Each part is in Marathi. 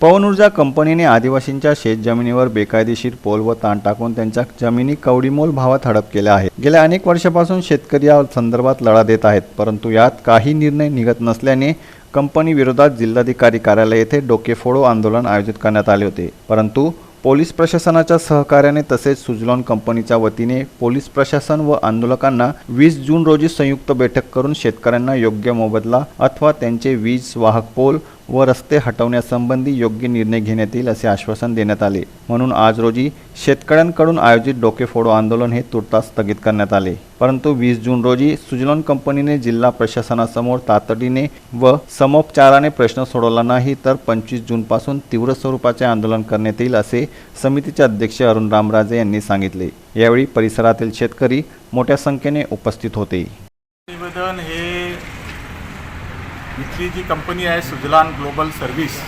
पवन ऊर्जा कंपनीने आदिवासींच्या शेतजमिनीवर बेकायदेशीर पोल व ताण टाकून त्यांच्या जमिनी कवडीमोल भावात हडप केल्या आहेत. गेल्या अनेक वर्षापासून शेतकरी या संदर्भात लढा देत आहेत परंतु यात काही निर्णय निघत नसल्याने कंपनी विरोधात जिल्हाधिकारी कार्यालय येथे डोकेफोडो आंदोलन आयोजित करण्यात आले होते. परंतु पोलीस प्रशासनाच्या सहकार्याने तसेच सुजलॉन कंपनीच्या वतीने पोलीस प्रशासन व आंदोलकांना वीस जून रोजी संयुक्त बैठक करून शेतकऱ्यांना योग्य मोबदला अथवा त्यांचे वीज वाहक पोल व रस्ते हटवण्यासंबंधी योग्य निर्णय घेण्यात येईल असे आश्वासन देण्यात आले. म्हणून आज रोजी शेतकऱ्यांकडून आयोजित डोकेफोडो आंदोलन हे तुर्तास स्थगित करण्यात आले. परंतु वीस जून रोजी सुजलॉन कंपनीने जिल्हा प्रशासनासमोर तातडीने व समोपचाराने प्रश्न सोडवला नाही तर पंचवीस जूनपासून तीव्र स्वरूपाचे आंदोलन करण्यात येईल असे समितीचे अध्यक्ष अरुण रामराजे यांनी सांगितले. यावेळी परिसरातील शेतकरी मोठ्या संख्येने उपस्थित होते. निवेदन हे इथली जी कंपनी आहे सुजलान ग्लोबल सर्व्हिस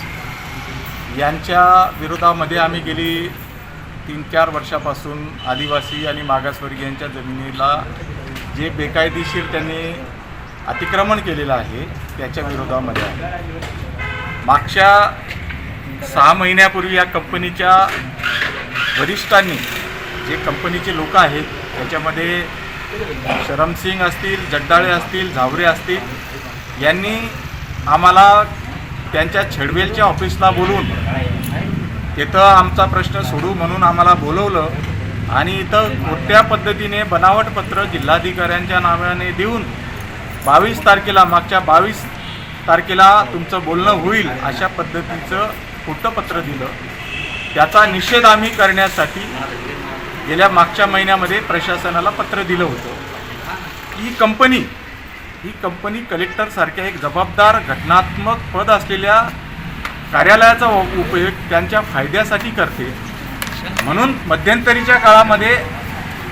यांच्या विरोधामध्ये आम्ही गेली तीन चार वर्षापासून आदिवासी आणि मागासवर्गीयांच्या जमिनीला जे बेकायदेशीर त्यांनी अतिक्रमण केलेलं आहे त्याच्या विरोधामध्ये आहे. मागच्या सहा महिन्यापूर्वी या कंपनीच्या वरिष्ठांनी जे कंपनीचे लोक आहेत त्याच्यामध्ये शरमसिंग असतील जगदाळे असतील झावरे असतील यांनी आम्हाला त्यांच्या छेडवेलच्या ऑफिसला बोलून तिथं आमचा प्रश्न सोडू म्हणून आम्हाला बोलवलं आणि इथं कोणत्या पद्धतीने बनावटपत्र जिल्हाधिकाऱ्यांच्या नावाने देऊन बावीस तारखेला मागच्या बावीस तारखेला तुमचं बोलणं होईल अशा पद्धतीचं खोटं पत्र दिलं. त्याचा निषेध आम्ही करण्यासाठी गेल्या मागच्या महिन्यामध्ये प्रशासनाला पत्र दिलं होतं. ही कंपनी ही कंपनी कलेक्टरसारख्या एक जबाबदार घटनात्मक पद असलेल्या कार्यालयाचा उपयोग त्यांच्या फायद्यासाठी करते. म्हणून मध्यंतरीच्या काळामध्ये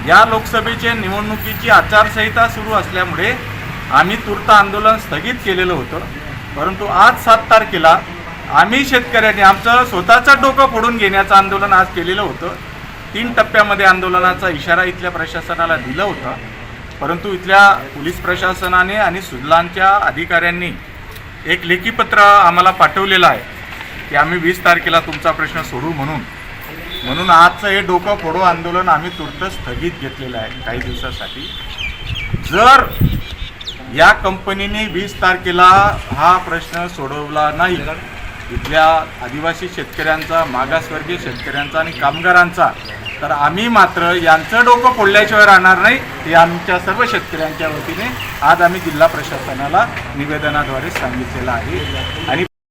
या लोकसभेच्या निवडणुकीची आचारसंहिता सुरू असल्यामुळे आम्ही तूर्त आंदोलन स्थगित केलेलं होतं. परंतु आज सात तारखेला आम्ही शेतकऱ्यांनी आमचं स्वतःचं डोकं फोडून घेण्याचं आंदोलन आज केलेलं होतं. तीन टप्प्यामध्ये आंदोलनाचा इशारा इथल्या प्रशासनाला दिला होता. परंतु इथल्या पोलीस प्रशासनाने आणि सुजलांच्या अधिकाऱ्यांनी एक लेखीपत्र आम्हाला पाठवलेलं आहे. की आम्ही वीस तारखेला तुमचा प्रश्न सोडू म्हणून. म्हणून आजचं हे डोकं फोडो आंदोलन आम्ही तुर्त स्थगित घेतलेलं आहे काही दिवसासाठी. जर या कंपनीने वीस तारखेला हा प्रश्न सोडवला नाही इथल्या आदिवासी शेतकऱ्यांचा मागासवर्गीय शेतकऱ्यांचा आणि कामगारांचा तर आम्ही मात्र यांचं डोकं फोडल्याशिवाय राहणार नाही. हे आमच्या सर्व शेतकऱ्यांच्या वतीने आज आम्ही जिल्हा प्रशासनाला निवेदनाद्वारे सांगितलेलं आहे. आणि